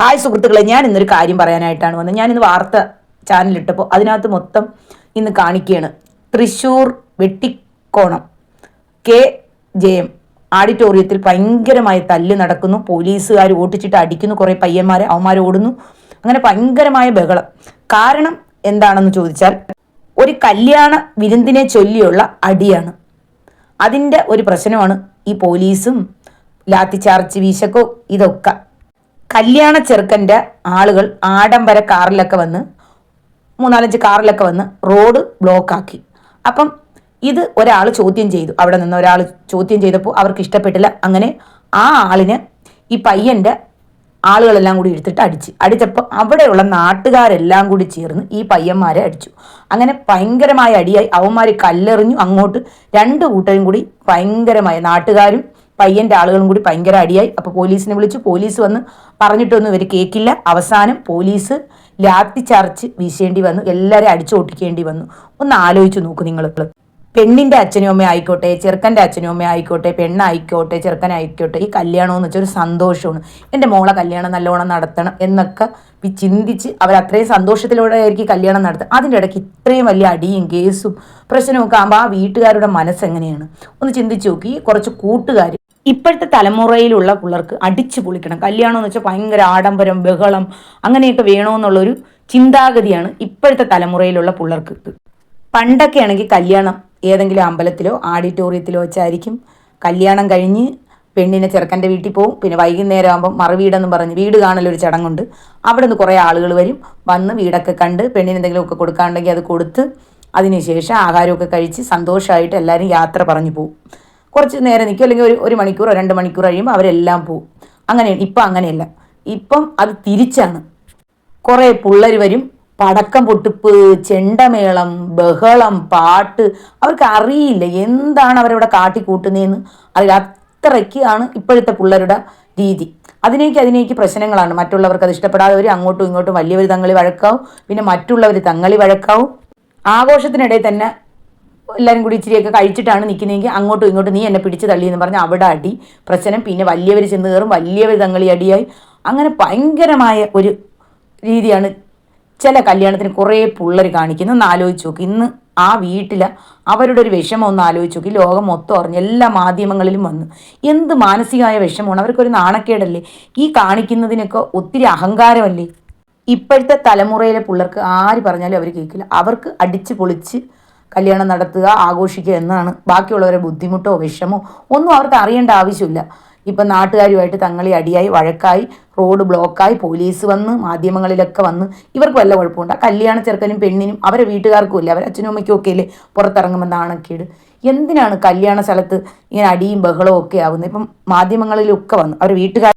Hi സുഹൃത്തുക്കളെ ഞാൻ ഇന്നൊരു കാര്യം പറയാനായിട്ടാണ് വന്നത്. ഞാനിന്ന് വാർത്ത ചാനലിട്ടപ്പോൾ അതിനകത്ത് മൊത്തം ഇന്ന് കാണിക്കുകയാണ് തൃശ്ശൂർ വെട്ടിക്കോണം. കെ. ജയം. ആഡിറ്റോറിയത്തിൽ ഭയങ്കരമായി തല്ല് നടക്കുന്നു. പോലീസുകാർ ഓട്ടിച്ചിട്ട് അടിക്കുന്നു. കുറേ പയ്യന്മാരെ അവന്മാർ ഓടുന്നു. അങ്ങനെ ഭയങ്കരമായ ബഹളം. കാരണം എന്താണെന്ന് ചോദിച്ചാൽ ഒരു കല്യാണ വിരുന്നിനെ ചൊല്ലിയുള്ള അടിയാണ്. അതിന്റെ ഒരു പ്രശ്നമാണ് ഈ പോലീസും ലാത്തിച്ചാർച്ച് വീശക്കോ ഇതൊക്കെ. കല്യാണ ചെറുക്കന്റെ ആളുകൾ ആഡംബര കാറിലൊക്കെ വന്ന് മൂന്നാലഞ്ച് കാറിലൊക്കെ വന്ന് റോഡ് ബ്ലോക്ക് ആക്കി. അപ്പം ഇത് ഒരാൾ ചോദ്യം ചെയ്തു. അവിടെ നിന്ന് ഒരാൾ ചോദ്യം ചെയ്തപ്പോൾ അവർക്ക് ഇഷ്ടപ്പെട്ടില്ല. അങ്ങനെ ആ ആളിന് ഈ പയ്യന്റെ ആളുകളെല്ലാം കൂടി എടുത്തിട്ട് അടിച്ച്. അടിച്ചപ്പോൾ അവിടെയുള്ള നാട്ടുകാരെല്ലാം കൂടി ചേർന്ന് ഈ പയ്യന്മാരെ അടിച്ചു. അങ്ങനെ ഭയങ്കരമായ അടിയായി. അവന്മാർ കല്ലെറിഞ്ഞു. അങ്ങോട്ട് രണ്ട് കൂട്ടരും കൂടി ഭയങ്കരമായ നാട്ടുകാരും പയ്യന്റെ ആളുകളും കൂടി ഭയങ്കര അടിയായി. അപ്പോൾ പോലീസിനെ വിളിച്ചു പോലീസ് വന്ന് പറഞ്ഞിട്ടൊന്നും ഇവർ കേൾക്കില്ല അവസാനം പോലീസ് ലാത്തി വീശേണ്ടി വന്നു. എല്ലാവരെയും അടിച്ചു ഒട്ടിക്കേണ്ടി വന്നു. ഒന്ന് ആലോചിച്ച് നോക്കൂ നിങ്ങൾ പെണ്ണിന്റെ അച്ഛനും അമ്മയും ആയിക്കോട്ടെ ചെറുക്കന്റെ അച്ഛനും അമ്മയും ആയിക്കോട്ടെ പെണ്ണായിക്കോട്ടെ ചെറുക്കനായിക്കോട്ടെ ഈ കല്യാണം എന്ന് വെച്ചാൽ ഒരു സന്തോഷമാണ്. എന്റെ മോളെ കല്യാണം നല്ലോണം നടത്തണം എന്നൊക്കെ ചിന്തിച്ച് അവർ അത്രയും സന്തോഷത്തിലൂടെ ആയിരിക്കും കല്യാണം നടത്തുക അതിന്റെ ഇടയ്ക്ക് ഇത്രയും വലിയ അടിയും കേസും പ്രശ്നമൊക്കെ ആകുമ്പോൾ ആ വീട്ടുകാരുടെ മനസ്സെങ്ങനെയാണ് ഒന്ന് ചിന്തിച്ച് നോക്കി. കുറച്ച് കൂട്ടുകാർ ഇപ്പോഴത്തെ തലമുറയിലുള്ള പിള്ളേർക്ക് അടിച്ചു പൊളിക്കണം. കല്യാണം എന്ന് വെച്ചാൽ ഭയങ്കര ആഡംബരം ബഹളം അങ്ങനെയൊക്കെ വേണമെന്നുള്ളൊരു ചിന്താഗതിയാണ് ഇപ്പോഴത്തെ തലമുറയിലുള്ള പിള്ളേർക്ക്. പണ്ടൊക്കെ ആണെങ്കിൽ കല്യാണം ഏതെങ്കിലും അമ്പലത്തിലോ ആഡിറ്റോറിയത്തിലോ വെച്ചായിരിക്കും. കല്യാണം കഴിഞ്ഞ് പെണ്ണിനെ ചെറുക്കന്റെ വീട്ടിൽ പോകും പിന്നെ വൈകുന്നേരം ആകുമ്പോൾ മറുവീടെന്ന് പറഞ്ഞ് വീട് കാണലൊരു ചടങ്ങുണ്ട്. അവിടെ നിന്ന് കുറേ ആളുകൾ വരും. വന്ന് വീടൊക്കെ കണ്ട് പെണ്ണിന് എന്തെങ്കിലുമൊക്കെ കൊടുക്കാനുണ്ടെങ്കിൽ അത് കൊടുത്ത് അതിനുശേഷം ആഹാരമൊക്കെ കഴിച്ച് സന്തോഷമായിട്ട് എല്ലാവരും യാത്ര പറഞ്ഞു പോകും കുറച്ച് നേരം നിൽക്കും. അല്ലെങ്കിൽ ഒരു ഒരു മണിക്കൂറോ രണ്ട് മണിക്കൂർ കഴിയുമ്പോൾ അവരെല്ലാം പോവും. അങ്ങനെയാണ് ഇപ്പം അങ്ങനെയല്ല. ഇപ്പം അത് തിരിച്ചാണ്. കുറേ പിള്ളേർ വരും. പടക്കം പൊട്ടിപ്പ് ചെണ്ടമേളം ബഹളം പാട്ട്. അവർക്ക് അറിയില്ല എന്താണ് അവരവിടെ കാട്ടിക്കൂട്ടുന്നതെന്ന് അറിയില്ല. അത്രയ്ക്കാണ് ഇപ്പോഴത്തെ പിള്ളേരുടെ രീതി. അതിനേക്ക് അതിനേക്ക് പ്രശ്നങ്ങളാണ്. മറ്റുള്ളവർക്ക് അത് ഇഷ്ടപ്പെടാതെ അവർ അങ്ങോട്ടും ഇങ്ങോട്ടും വലിയവർ തങ്ങളി വഴക്കാവും. പിന്നെ മറ്റുള്ളവർ തങ്ങളി വഴക്കാവും. ആഘോഷത്തിനിടയിൽ തന്നെ എല്ലാവരും കൂടി ഇച്ചിരിയൊക്കെ കഴിച്ചിട്ടാണ് നിൽക്കുന്നതെങ്കിൽ അങ്ങോട്ടും ഇങ്ങോട്ടും നീ എന്നെ പിടിച്ച് തള്ളിയെന്ന് പറഞ്ഞ് അവിടെ അടി പ്രശ്നം. പിന്നെ വലിയവർ ചെന്ന് കയറും വലിയവർ തങ്ങളി അടിയായി. അങ്ങനെ ഭയങ്കരമായ ഒരു രീതിയാണ് ചില കല്യാണത്തിന് കുറേ പിള്ളേർ കാണിക്കുന്നു ഒന്ന് ആലോചിച്ച് നോക്കി. ഇന്ന് ആ വീട്ടിൽ അവരുടെ ഒരു വിഷമം ഒന്ന് ആലോചിച്ച് നോക്കി. ലോകം മൊത്തം അറിഞ്ഞ് എല്ലാ മാധ്യമങ്ങളിലും വന്നു എന്ത് മാനസികമായ വിഷമമാണ്. അവർക്കൊരു നാണക്കേടല്ലേ? ഈ കാണിക്കുന്നതിനൊക്കെ ഒത്തിരി അഹങ്കാരമല്ലേ? ഇപ്പോഴത്തെ തലമുറയിലെ പിള്ളേർക്ക് ആര് പറഞ്ഞാലും അവർ കേൾക്കില്ല. അവർക്ക് അടിച്ച് പൊളിച്ച് കല്യാണം നടത്തുക ആഘോഷിക്കുക എന്നാണ്. ബാക്കിയുള്ളവരെ ബുദ്ധിമുട്ടോ വിഷമോ ഒന്നും അവർക്ക് അറിയേണ്ട ആവശ്യമില്ല. ഇപ്പം നാട്ടുകാരുമായിട്ട് തങ്ങളി അടിയായി വഴക്കായി റോഡ് ബ്ലോക്കായി പോലീസ് വന്ന് മാധ്യമങ്ങളിലൊക്കെ വന്ന് ഇവർക്ക് വല്ല കുഴപ്പമുണ്ട്. കല്യാണ ചെറുക്കനും പെണ്ണിനും അവരെ വീട്ടുകാർക്കും ഇല്ല. അവരെ അച്ഛനും അമ്മയ്ക്കും ഒക്കെ ഇല്ലേ പുറത്തിറങ്ങുമ്പോൾ നാണക്കേട് എന്തിനാണ് കല്യാണ സ്ഥലത്ത് ഇങ്ങനെ അടിയും ബഹളവും ഒക്കെ ആവുന്നത്? ഇപ്പം മാധ്യമങ്ങളിലൊക്കെ വന്ന് അവരുടെ വീട്ടുകാർ